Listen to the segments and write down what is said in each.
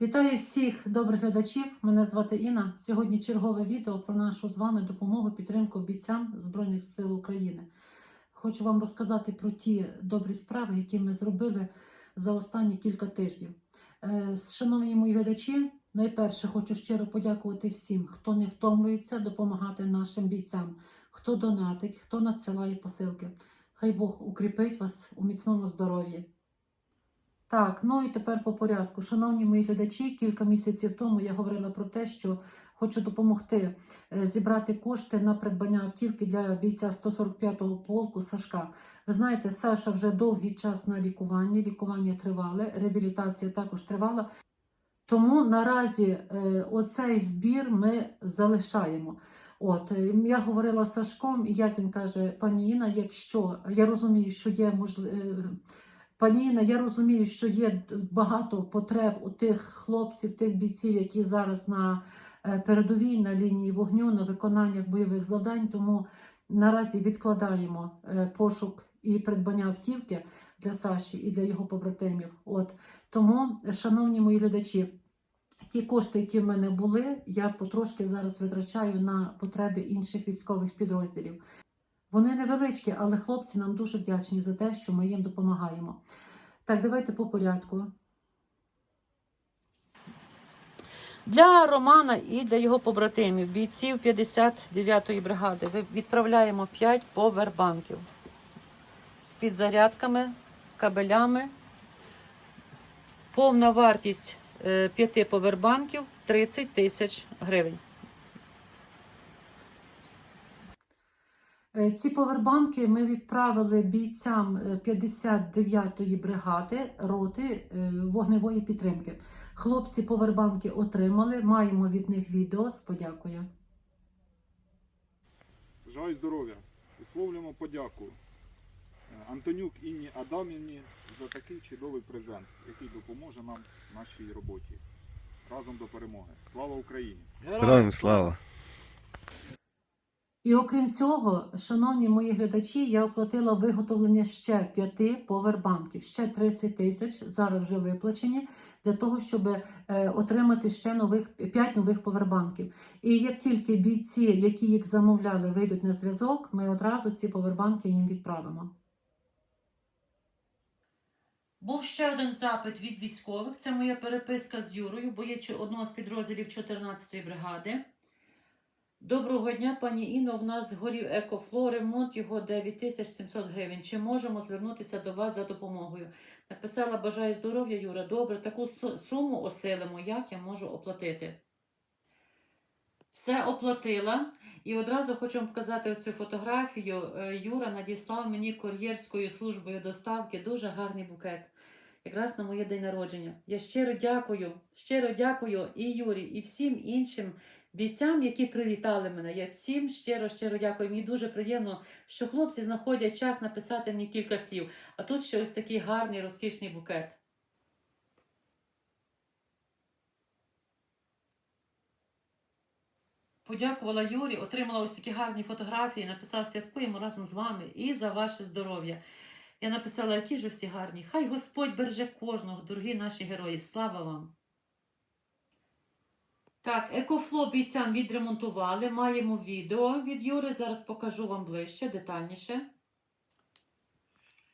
Вітаю всіх добрих глядачів. Мене звати Інна. Сьогодні чергове відео про нашу з вами допомогу підтримку бійцям Збройних сил України. Хочу вам розказати про ті добрі справи, які ми зробили за останні кілька тижнів. Е, Шановні мої глядачі, найперше хочу щиро подякувати всім, хто не втомлюється допомагати нашим бійцям, хто донатить, хто надсилає посилки. Хай Бог укріпить вас у міцному здоров'ї. Так, ну і тепер по порядку. Шановні мої глядачі, кілька місяців тому я говорила про те, що хочу допомогти е, зібрати кошти на придбання автівки для бійця 145-го полку Сашка. Ви знаєте, Саша вже довгий час на лікуванні, лікування тривале, реабілітація також тривала. Тому наразі е, оцей збір ми залишаємо. От е, я говорила з Сашком, і як він каже, пані Інна, якщо я розумію, що є можливість. Пані Інна, я розумію, що є багато потреб у тих хлопців, тих бійців, які зараз на е, передовій на лінії вогню, на виконаннях бойових завдань. Тому наразі відкладаємо е, пошук і придбання автівки для Саші і для його побратимів. От тому, шановні мої глядачі, ті кошти, які в мене були, я потрошки зараз витрачаю на потреби інших військових підрозділів. Вони невеличкі, але хлопці нам дуже вдячні за те, що ми їм допомагаємо. Так, давайте по порядку. Для Романа і для його побратимів, бійців 59-ї бригади, відправляємо 5 повербанків з підзарядками, кабелями. Повна вартість 5 повербанків 30 тисяч гривень. Ці повербанки ми відправили бійцям е, 59-ї бригади роти е, вогневої підтримки. Хлопці повербанки отримали. Маємо від них відео з подякою. Бажаю здоров'я. Висловлюємо подяку е, Антонюк Інні Адамівні за такий чудовий презент, який допоможе нам в нашій роботі. Разом до перемоги. Слава Україні! Героям слава! І окрім цього, шановні мої глядачі, я оплатила виготовлення ще п'яти повербанків, ще 30 тисяч зараз вже виплачені для того, щоб е, отримати ще нових 5 нових повербанків. І як тільки бійці, які їх замовляли, вийдуть на зв'язок, ми одразу ці повербанки їм відправимо. Був ще один запит від військових. Це моя переписка з Юрою, боєчу одного з підрозділів 14-ї бригади. Доброго дня, пані Інно. В нас згорів екофло, ремонт його 9700 гривень. Чи можемо звернутися до вас за допомогою? Написала бажаю здоров'я, Юра. Добре, таку суму осилимо, як я можу оплатити. Все оплатила. І одразу хочу вам показати оцю фотографію. Е, Юра надіслав мені кур'єрською службою доставки дуже гарний букет. Якраз на моє день народження. Я щиро дякую, щиро дякую і Юрі, і всім іншим бійцям, які привітали мене. Я всім щиро, щиро дякую. Мені дуже приємно, що хлопці знаходять час написати мені кілька слів. А тут ще ось такий гарний, розкішний букет. Подякувала Юрі, отримала ось такі гарні фотографії, написав святкуємо разом з вами і за ваше здоров'я. Я написала, які ж всі гарні. Хай Господь береже кожного, дорогі наші герої. Слава вам! Так, екофло бійцям відремонтували. Маємо відео від Юри. Зараз покажу вам ближче, детальніше.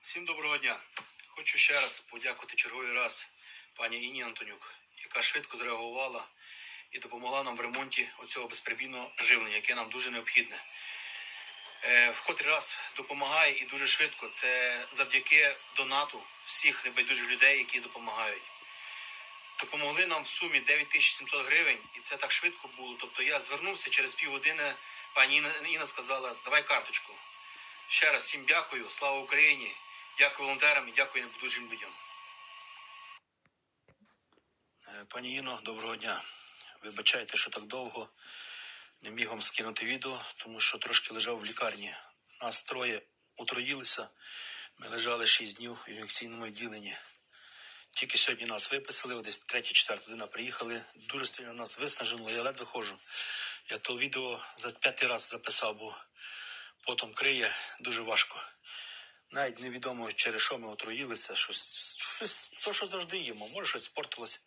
Всім доброго дня. Хочу ще раз подякувати черговий раз пані Інні Антонюк, яка швидко зреагувала і допомогла нам в ремонті оцього безперебійного живлення, яке нам дуже необхідне. Е, в котрий раз допомагає і дуже швидко. Це завдяки донату всіх небайдужих людей, які допомагають. Допомогли нам в сумі 9700 гривень, і це так швидко було. Тобто я звернувся через півгодини, пані Інна, Інна сказала, давай карточку. Ще раз всім дякую, слава Україні, дякую волонтерам і дякую небайдужим людям. Е, Пані Іно, доброго дня. Вибачайте, що так довго не міг вам скинути відео, тому що трошки лежав в лікарні. Нас троє утроїлися. Ми лежали 6 днів в інфекційному відділенні. Тільки сьогодні нас виписали, о десь третя-четверта година приїхали. Дуже сильно нас виснажило, я ледве ходжу. Я то відео за п'ятий раз записав, бо потом криє дуже важко. Навіть невідомо через що ми отруїлися, щось, щось то, що завжди їмо. Може, щось спортилось.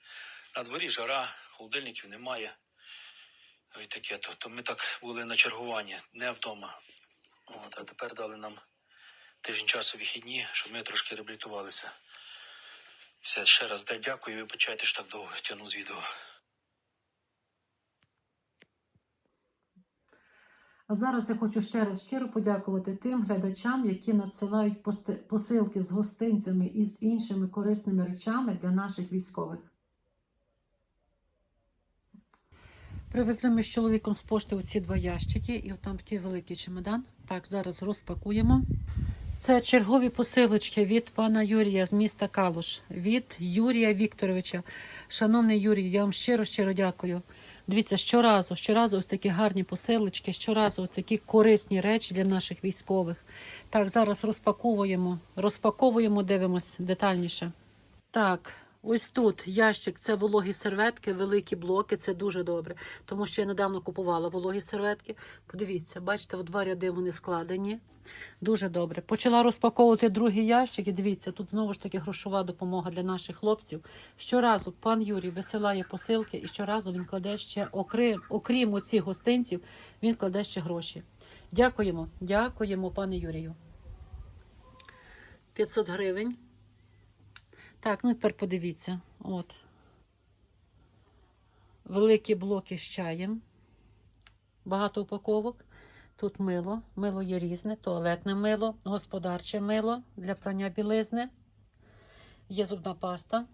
На дворі жара, холодильників немає. І таке, то, то ми так були на чергуванні, не вдома. От, а тепер дали нам тиждень часу вихідні, щоб ми трошки реабілітувалися. Все, ще раз дай дякую вибачайте, що так довго тягну з відео. А зараз я хочу ще раз щиро подякувати тим глядачам, які надсилають посилки з гостинцями і з іншими корисними речами для наших військових. Привезли ми з чоловіком з пошти оці два ящики, і там такий великий чемодан. Так, зараз розпакуємо. Це чергові посилочки від пана Юрія з міста Калуш, від Юрія Вікторовича. Шановний Юрій, я вам щиро щиро дякую. Дивіться, щоразу, щоразу ось такі гарні посилочки, щоразу ось такі корисні речі для наших військових. Так, зараз розпаковуємо, розпаковуємо, дивимось детальніше. Так, ось тут ящик це вологі серветки, великі блоки. Це дуже добре, тому що я недавно купувала вологі серветки. Подивіться, бачите, в два ряди вони складені. Дуже добре. Почала розпаковувати другий ящик. І дивіться, тут знову ж таки грошова допомога для наших хлопців. Щоразу пан Юрій висилає посилки, і щоразу він кладе ще, окрім, окрім оцих гостинців, він кладе ще гроші. Дякуємо, дякуємо, пане Юрію. 500 гривень. Так, ну тепер подивіться. От. Великі блоки з чаєм. Багато упаковок. Тут мило. Мило є різне, туалетне мило, господарче мило для прання білизни. Є зубна паста,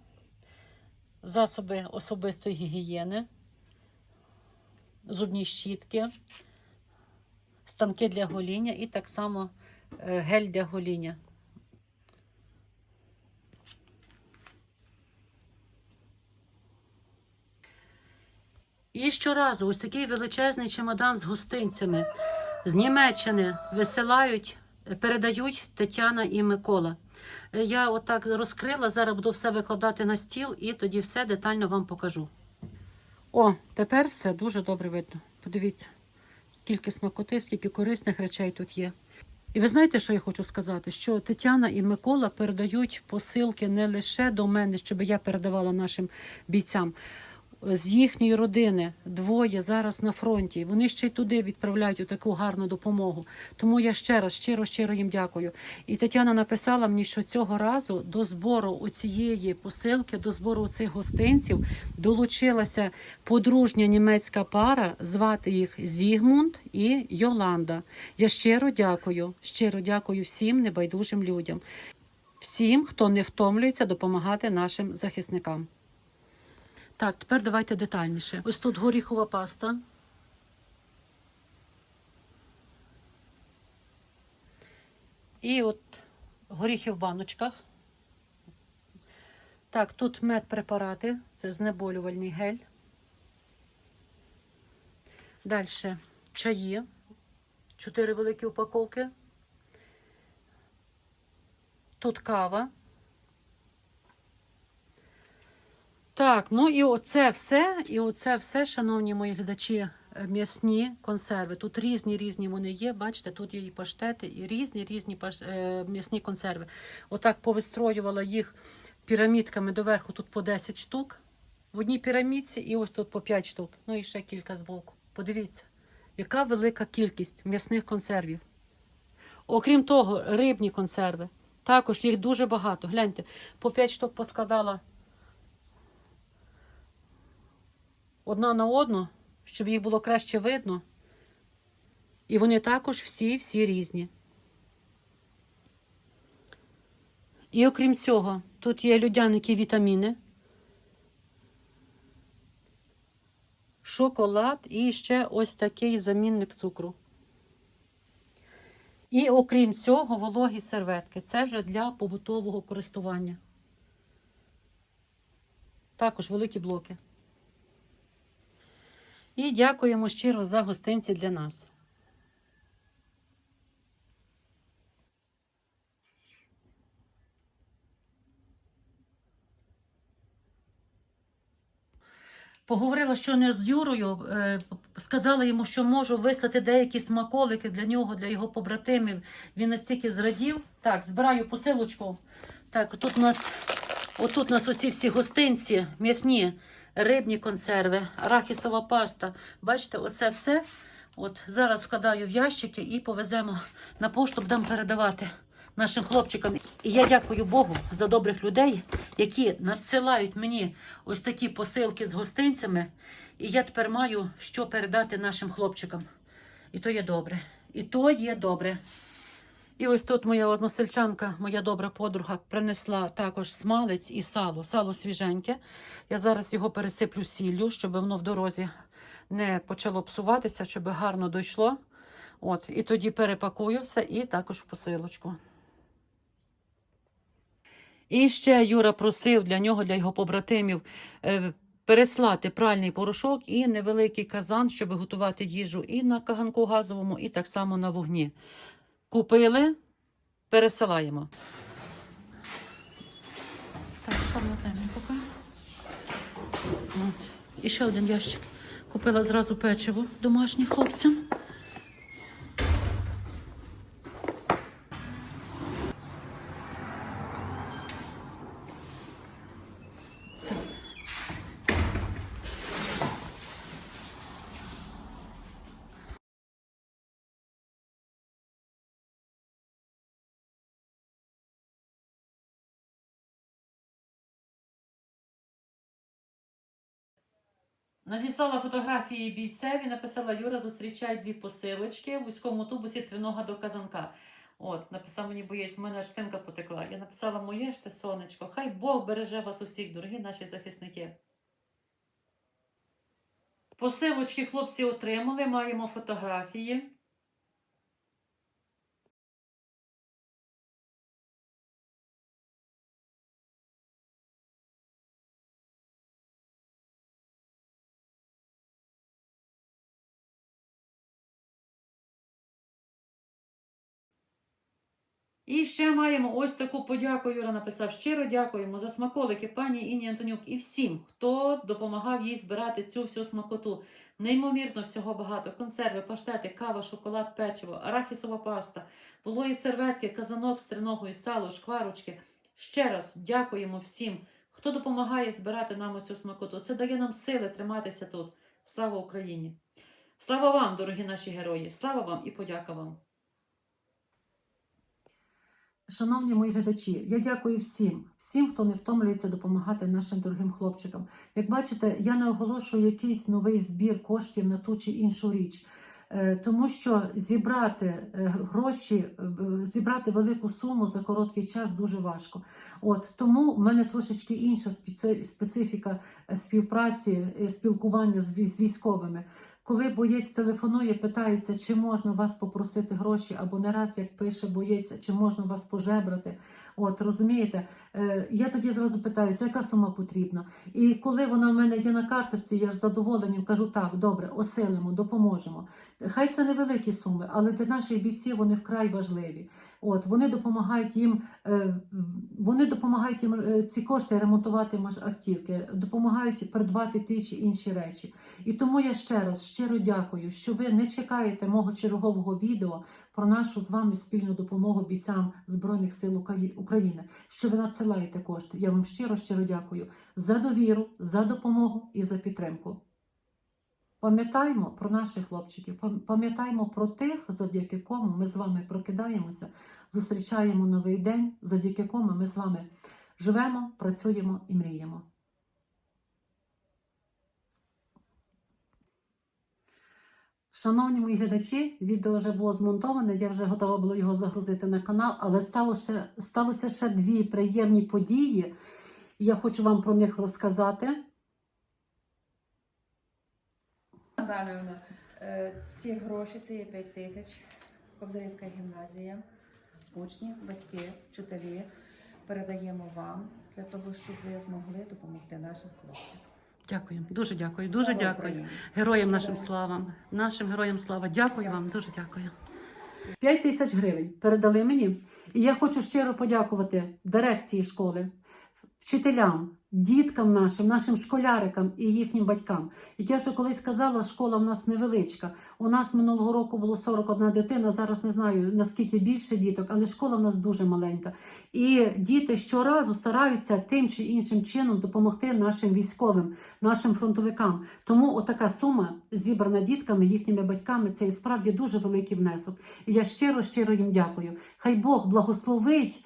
засоби особистої гігієни, зубні щітки, станки для гоління і так само е, гель для гоління. І щоразу ось такий величезний чемодан з гостинцями з Німеччини висилають, передають Тетяна і Микола. Е, Я отак розкрила, зараз буду все викладати на стіл і тоді все детально вам покажу. О, тепер все дуже добре видно. Подивіться, скільки смакоти, скільки корисних речей тут є. І ви знаєте, що я хочу сказати? Що Тетяна і Микола передають посилки не лише до мене, щоб я передавала нашим бійцям. З їхньої родини двоє зараз на фронті. Вони ще й туди відправляють таку гарну допомогу. Тому я ще раз щиро щиро їм дякую. І Тетяна написала мені, що цього разу до збору цієї посилки, до збору цих гостинців долучилася подружня німецька пара. Звати їх Зігмунд і Йоланда. Я щиро дякую, щиро дякую всім небайдужим людям, всім, хто не втомлюється допомагати нашим захисникам. Так, тепер давайте детальніше. Ось тут горіхова паста. І от горіхи в баночках. Так, тут медпрепарати, це знеболювальний гель. Далі чаї, чотири великі упаковки. Тут кава. Так, ну і оце все, і оце все, шановні мої глядачі, е, м'ясні консерви. Тут різні різні вони є. Бачите, тут є і паштети, і різні різні е, м'ясні консерви. Отак повистроювала їх пірамідками доверху. Тут по 10 штук в одній пірамідці, і ось тут по 5 штук. Ну і ще кілька збоку. Подивіться, яка велика кількість м'ясних консервів. Окрім того, рибні консерви. Також їх дуже багато. Гляньте, по 5 штук поскладала. Одна на одну, щоб їх було краще видно. І вони також всі-всі різні. І окрім цього, тут є людяники вітаміни, шоколад і ще ось такий замінник цукру. І окрім цього, вологі серветки. Це вже для побутового користування. Також великі блоки. І дякуємо щиро за гостинці для нас. Поговорила щойно з Юрою, е, сказала йому, що можу вислати деякі смаколики для нього, для його побратимів. Він настільки зрадів. Так, збираю посилочку. Так, тут у нас, отут у нас оці всі гостинці м'ясні. Рибні консерви, арахісова паста. Бачите, оце все. От зараз вкладаю в ящики і повеземо на пошту, будемо передавати нашим хлопчикам. І я дякую Богу за добрих людей, які надсилають мені ось такі посилки з гостинцями. І я тепер маю що передати нашим хлопчикам. І то є добре. І то є добре. І ось тут моя односельчанка, моя добра подруга, принесла також смалець і сало. Сало свіженьке. Я зараз його пересиплю сіллю, щоб воно в дорозі не почало псуватися, щоб гарно дійшло. От, і тоді перепакую все і також в посилочку. І ще Юра просив для нього, для його побратимів, е, переслати пральний порошок і невеликий казан, щоб готувати їжу і на каганку газовому, і так само на вогні. Купили, пересилаємо. Так, став на землю поки. От. І ще один ящик. Купила зразу печиво домашнє хлопцям. Надіслала фотографії бійцеві, написала Юра, зустрічай дві посилочки в вузькому тубусі тринога до казанка. От, написав мені боєць, в мене аж стінка потекла. Я написала моє ж те сонечко. Хай Бог береже вас усіх, дорогі наші захисники. Посилочки хлопці отримали, маємо фотографії. І ще маємо ось таку подяку. Юра написав. Щиро дякуємо за смаколики пані Інні Антонюк і всім, хто допомагав їй збирати цю всю смакоту. Неймовірно, всього багато. Консерви, паштети, кава, шоколад, печиво, арахісова паста, вологі серветки, казанок з триногою, сало, шкварочки. Ще раз дякуємо всім, хто допомагає збирати нам оцю смакоту. Це дає нам сили триматися тут. Слава Україні! Слава вам, дорогі наші герої! Слава вам і подяка вам! Шановні мої глядачі, я дякую всім, всім, хто не втомлюється допомагати нашим дорогим хлопчикам. Як бачите, я не оголошую якийсь новий збір коштів на ту чи іншу річ. Е, Тому що зібрати е, гроші, е, зібрати велику суму за короткий час дуже важко. От тому в мене трошечки інша специфіка співпраці, спілкування з військовими. Коли боєць телефонує, питається, чи можна вас попросити гроші, або не раз як пише боєць, чи можна вас пожебрати. От розумієте, Е, я тоді зразу питаюся, яка сума потрібна. І коли вона в мене є на карточці, я ж задоволенням кажу, так, добре, осилимо, допоможемо. Хай це невеликі суми, але для наших бійців вони вкрай важливі. От вони допомагають їм, е, вони допомагають їм е, ці кошти ремонтувати автівки, допомагають придбати ті чи інші речі. І тому я ще раз щиро дякую, що ви не чекаєте мого чергового відео про нашу з вами спільну допомогу бійцям Збройних сил України, що ви надсилаєте кошти. Я вам щиро щиро дякую за довіру, за допомогу і за підтримку. Пам'ятаймо про наших хлопчиків, пам- пам'ятаймо про тих, завдяки кому ми з вами прокидаємося, зустрічаємо новий день, завдяки кому ми з вами живемо, працюємо і мріємо. Шановні мої глядачі, відео вже було змонтоване, я вже готова була його загрузити на канал, але сталося, сталося ще дві приємні події. і Я хочу вам про них розказати. Адамівна, е, ці гроші це є 5 тисяч. Кобзарівська гімназія, учні, батьки, вчителі передаємо вам для того, щоб ви змогли допомогти нашим хлопцям. Дякую, дуже дякую, дуже Слава дякую. Україні! Героям нашим славам, нашим героям слава. Дякую вам, дуже дякую. 5 тисяч гривень передали мені. І я хочу щиро подякувати дирекції школи, вчителям, діткам нашим, нашим школярикам і їхнім батькам. Як я вже колись казала, школа в нас невеличка. У нас минулого року було 41 дитина. Зараз не знаю наскільки більше діток, але школа в нас дуже маленька. І діти щоразу стараються тим чи іншим чином допомогти нашим військовим, нашим фронтовикам. Тому отака сума зібрана дітками, їхніми батьками, це і справді дуже великий внесок. І я щиро, щиро їм дякую. Хай Бог благословить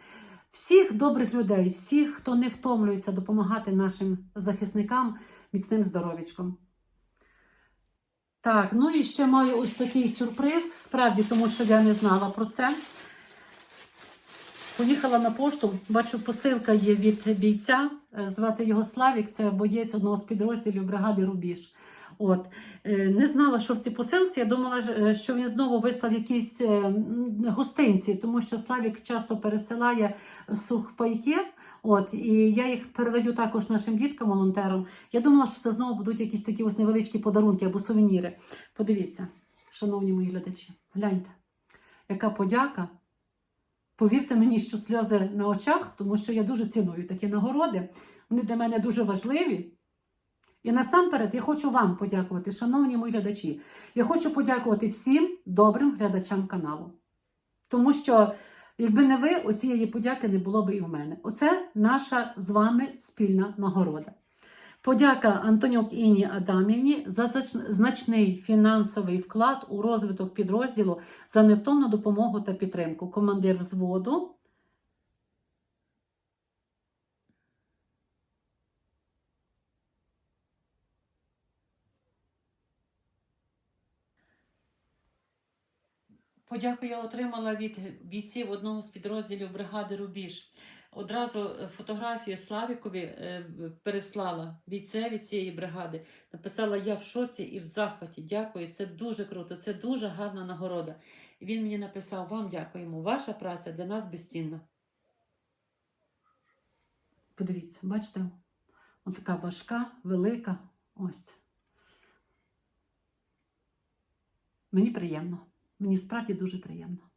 всіх добрих людей, всіх, хто не втомлюється допомагати нашим захисникам міцним здоров'ячком. Так, ну і ще маю ось такий сюрприз, справді, тому що я не знала про це. Поїхала на пошту, бачу, посилка є від бійця. Звати його Славік, це боєць одного з підрозділів бригади Рубіж. От е, не знала, що в цій посилці. Я думала, е, що він знову вислав якісь е, гостинці, тому що Славік часто пересилає сухпайки. От і я їх передаю також нашим діткам, волонтерам. Я думала, що це знову будуть якісь такі ось невеличкі подарунки або сувеніри. Подивіться, шановні мої глядачі, гляньте, яка подяка. Повірте мені, що сльози на очах, тому що я дуже ціную такі нагороди. Вони для мене дуже важливі. І насамперед я хочу вам подякувати, шановні мої глядачі. Я хочу подякувати всім добрим глядачам каналу. Тому що, якби не ви, оцієї подяки не було б і в мене. Оце наша з вами спільна нагорода. Подяка Антонюк Інні Адамівні за значний фінансовий вклад у розвиток підрозділу за невтомну допомогу та підтримку. Командир взводу. Подяку я отримала від бійців одного з підрозділів бригади Рубіж. Одразу е, фотографію Славікові е, переслала бійцеві цієї бригади. Написала: Я в шоці і в захваті. Дякую, це дуже круто, це дуже гарна нагорода. І він мені написав: Вам дякуємо. Ваша праця для нас безцінна. Подивіться, бачите? Ось така важка, велика. Ось. Мені приємно. Мені справді дуже приємно.